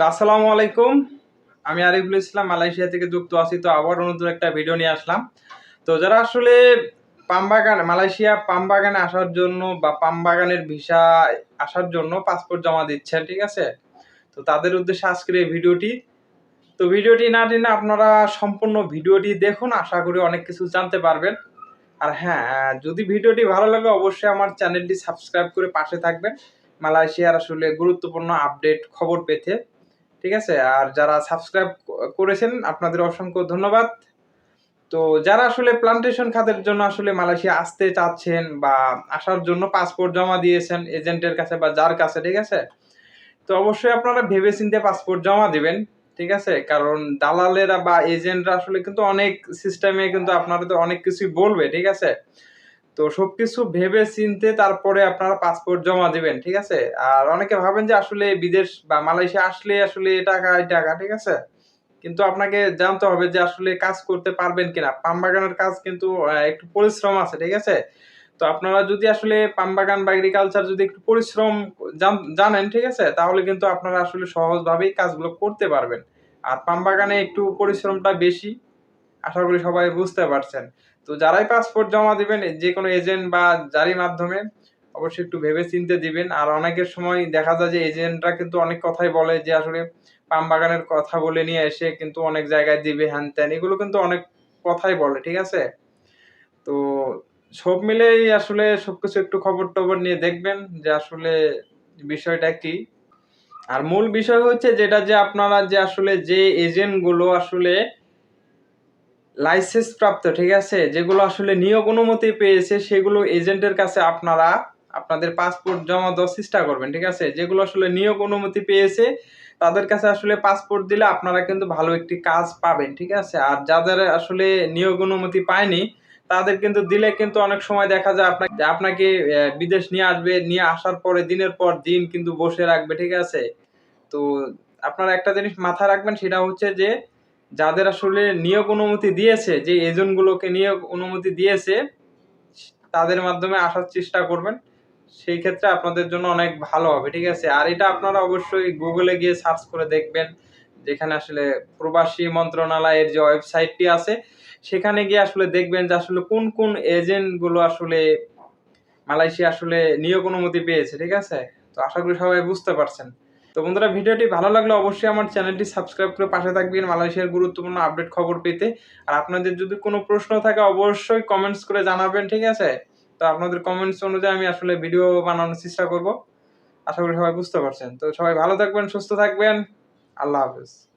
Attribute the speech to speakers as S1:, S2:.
S1: তো আসসালামু আলাইকুম। আমি আরিফুল ইসলাম, মালয়েশিয়া থেকে যুক্ত আছি। তো আবার নতুন একটা ভিডিও নিয়ে আসলাম। তো যারা আসলে পাম বাগান, মালয়েশিয়া পাম বাগানে আসার জন্য বা পাম বাগানের ভিসা আসার জন্য পাসপোর্ট জমা দিচ্ছেন, ঠিক আছে? তো তাদের উদ্দেশ্যে আজকের এই ভিডিওটি তো ভিডিওটি না টেনে আপনারা সম্পূর্ণ ভিডিওটি দেখুন, আশা করি অনেক কিছু জানতে পারবেন। আর হ্যাঁ যদি ভিডিওটি ভালো লাগে, অবশ্যই আমার চ্যানেলটি সাবস্ক্রাইব করে পাশে থাকবেন। মালয়েশিয়ার আসলে গুরুত্বপূর্ণ আপডেট খবর পেতে। ঠিক আছে? আর যারা সাবস্ক্রাইব করেছেন, আপনাদের অসংখ্য ধন্যবাদ। তো যারা আসলে প্লান্টেশন খাতের জন্য আসলে মালয়েশিয়া আসতে চাচ্ছেন বা আসার জন্য পাসপোর্ট জমা দিয়েছেন এজেন্টের কাছে বা যার কাছে, ঠিক আছে? তো অবশ্যই আপনারা ভেবে চিন্তে পাসপোর্ট জমা দিবেন, ঠিক আছে? কারণ দালালেরা বা এজেন্টরা আসলে কিন্তু অনেক সিস্টেমে কিন্তু আপনারা তো অনেক কিছুই বলবে, ঠিক আছে? তো সবকিছু ভেবে চিনতে তারপরে আপনারা পাসপোর্ট জমা দিবেন, ঠিক আছে? আর অনেকে ভাবেন যে আসলে বিদেশ বা মালয়েশিয়া আসলে আসলে টাকা টাকা, ঠিক আছে? কিন্তু আপনাকে জানতে হবে যে আসলে কাজ করতে পারবেন কিনা। পাম বাগানের কাজ কিন্তু একটু পরিশ্রম আছে, ঠিক আছে? তো আপনারা যদি আসলে পাম বাগান বা এগ্রিকালচার যদি একটু পরিশ্রম জানেন, ঠিক আছে? তাহলে কিন্তু আপনারা আসলে সহজভাবেই কাজগুলো করতে পারবেন। আর পাম বাগানে একটু পরিশ্রমটা বেশি। আশা করি সবাই বুঝতে পারছেন। তো যারাই পাসপোর্ট জমা দিবেন, যে কোনো এজেন্ট বা জারি মাধ্যমে অবশ্যই একটু ভেবে চিনতে দিবেন। আর অনেকের সময় দেখা যায় যে এজেন্টরা কিন্তু অনেক কথাই বলে যে আসলে পাম বাগানের কথা বলে নিয়ে এসে কিন্তু অনেক জায়গায় দিবে, হ্যান ত্যান, এগুলো কিন্তু অনেক কথাই বলে, ঠিক আছে? তো সব মিলেই আসলে সবকিছু একটু খবর টবর নিয়ে দেখবেন যে আসলে বিষয়টা কি। আর মূল বিষয় হচ্ছে যেটা যে আপনারা যে আসলে যে এজেন্টগুলো আসলে লাইসেন্স প্রাপ্ত, ঠিক আছে? যেগুলো আসলে নিয়োগ অনুমতি পেয়েছে, সেগুলো এজেন্টের কাছে আপনারা আপনাদের পাসপোর্ট জমা দেওয়ার চেষ্টা করবেন, ঠিক আছে? যেগুলো আসলে নিয়োগ অনুমতি পেয়েছে, তাদের কাছে আসলে পাসপোর্ট দিলে আপনারা কিন্তু ভালো একটি কাজ পাবেন, ঠিক আছে? আর যাদের আসলে নিয়োগ অনুমতি পায়নি, তাদের কিন্তু দিলে কিন্তু অনেক সময় দেখা যায় আপনাকে আপনাকে বিদেশ নিয়ে আসবে, নিয়ে আসার পরে, দিনের পর দিন কিন্তু বসে রাখবে, ঠিক আছে? তো আপনারা একটা জিনিস মাথায় রাখবেন, সেটা হচ্ছে যে যাদের আসলে নিয়োগ অনুমতি দিয়েছে, যে এজেন্টগুলোকে নিয়োগ অনুমতি দিয়েছে, তাদের মাধ্যমে আসার চেষ্টা করবেন। সেই ক্ষেত্রে আপনাদের জন্য অনেক ভালো হবে, ঠিক আছে? আর এটা আপনারা অবশ্যই গুগলে গিয়ে সার্চ করে দেখবেন, যেখানে আসলে প্রবাসী মন্ত্রণালয়ের যে ওয়েবসাইটটি আছে, সেখানে গিয়ে আসলে দেখবেন যে আসলে কোন কোন এজেন্টগুলো আসলে মালয়েশিয়া আসলে নিয়োগ অনুমতি পেয়েছে, ঠিক আছে? তো আশা করি সবাই বুঝতে পারছেন। তো বন্ধুরা, ভিডিওটি ভালো লাগলে অবশ্যই আমার চ্যানেলটি সাবস্ক্রাইব করে পাশে থাকবেন মালয়েশিয়ার গুরুত্বপূর্ণ আপডেট খবর পেতে। আর আপনাদের যদি কোনো প্রশ্ন থাকে, অবশ্যই কমেন্টস করে জানাবেন, ঠিক আছে? তো আপনাদের কমেন্টস অনুযায়ী আমি আসলে ভিডিও বানানোর চেষ্টা করব। আশা করি সবাই বুঝতে পারছেন। তো সবাই ভালো থাকবেন, সুস্থ থাকবেন। আল্লাহ হাফেজ।